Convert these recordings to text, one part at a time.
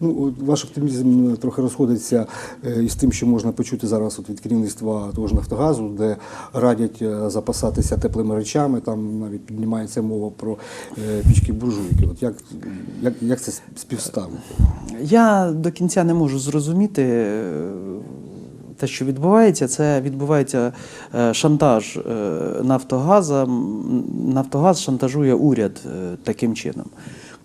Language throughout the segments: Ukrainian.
Ну, ваш оптимізм е, трохи розходиться е, із тим, що можна почути зараз от від керівництва того ж Нафтогазу, де радять е, запасатися теплими речами. Там навіть піднімається мова про пічки буржуйки. От як, як, як це співставити? Я до кінця не можу зрозуміти те, що відбувається. Це відбувається шантаж Нафтогаза. Нафтогаз шантажує уряд таким чином.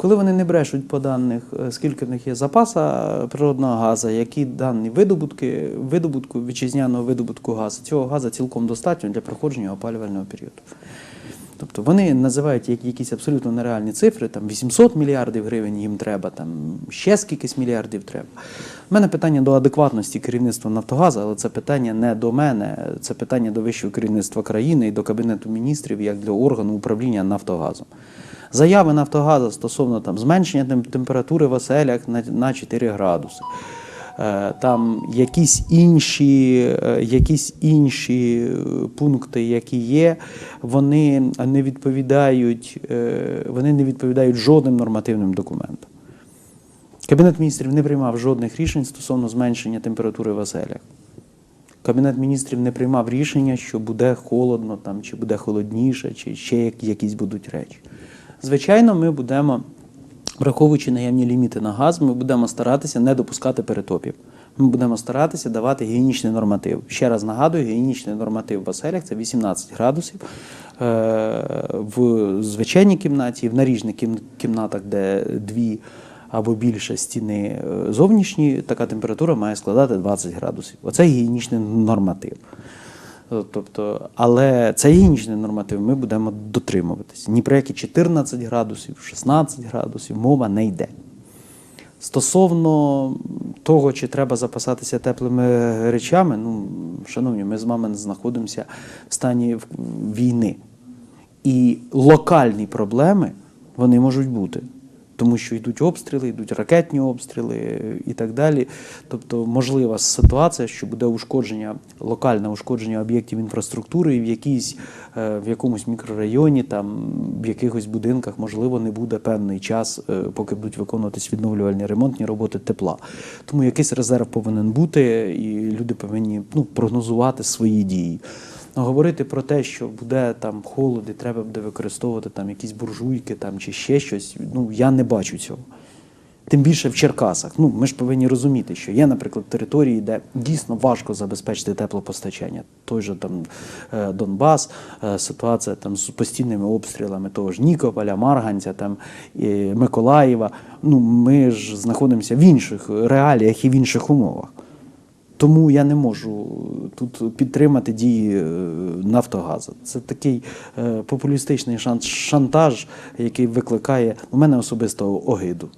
Коли вони не брешуть по даних, е, скільки в них є запаса природного газу, які дані видобутки, видобутку вітчизняного видобутку газу, цього газу цілком достатньо для проходження опалювального періоду. Тобто вони називають якісь абсолютно нереальні цифри, там 800 мільярдів гривень їм треба, там ще скількись мільярдів треба. У мене питання до адекватності керівництва Нафтогазу, але це питання не до мене, це питання до вищого керівництва країни і до Кабінету міністрів як для органу управління Нафтогазом. Заяви Нафтогазу стосовно там, зменшення температури в оселях на, на 4 градуси. Е, Там якісь інші, е, якісь інші е, пункти, які є, вони не відповідають, вони не відповідають жодним нормативним документам. Кабінет міністрів не приймав жодних рішень стосовно зменшення температури в оселях. Кабінет міністрів не приймав рішення, що буде холодно там, чи буде холодніше, чи ще якісь будуть речі. Звичайно, ми будемо, враховуючи наявні ліміти на газ, ми будемо старатися не допускати перетопів. Ми будемо старатися давати гігієнічний норматив. Ще раз нагадую, гігієнічний норматив в оселях це 18 градусів. Е, В звичайній кімнаті, в наріжних кімнатах, де дві або більше стіни е, зовнішні, така температура має складати 20 градусів. Оце гігієнічний норматив. Тобто, але цей гігієнічний норматив ми будемо дотримуватись. Ні про які 14 градусів, 16 градусів мова не йде. Стосовно того, чи треба запасатися теплими речами, ну, шановні, ми з вами знаходимося в стані війни. І локальні проблеми вони можуть бути. Тому що йдуть обстріли, йдуть ракетні обстріли і так далі. Тобто можлива ситуація, що буде ушкодження, локальне ушкодження об'єктів інфраструктури, в якійсь, е, в якомусь мікрорайоні, там, в якихось будинках, можливо, не буде певний час, е, поки будуть виконуватись відновлювальні ремонтні роботи тепла. Тому якийсь резерв повинен бути, і люди повинні ну, прогнозувати свої дії. Ну, говорити про те, що буде там холод і треба буде використовувати там якісь буржуйки там, чи ще щось, ну я не бачу цього. Тим більше в Черкасах. Ну, ми ж повинні розуміти, що є, наприклад, території, де дійсно важко забезпечити теплопостачання. Той же там е, Донбас, е, ситуація там з постійними обстрілами того ж Нікополя, Марганця, там і Миколаєва. Ну, ми ж знаходимося в інших реаліях і в інших умовах. Тому я не можу тут підтримати дії е, Нафтогазу. Це такий е, популістичний шан- шантаж, який викликає у мене особисто огиду.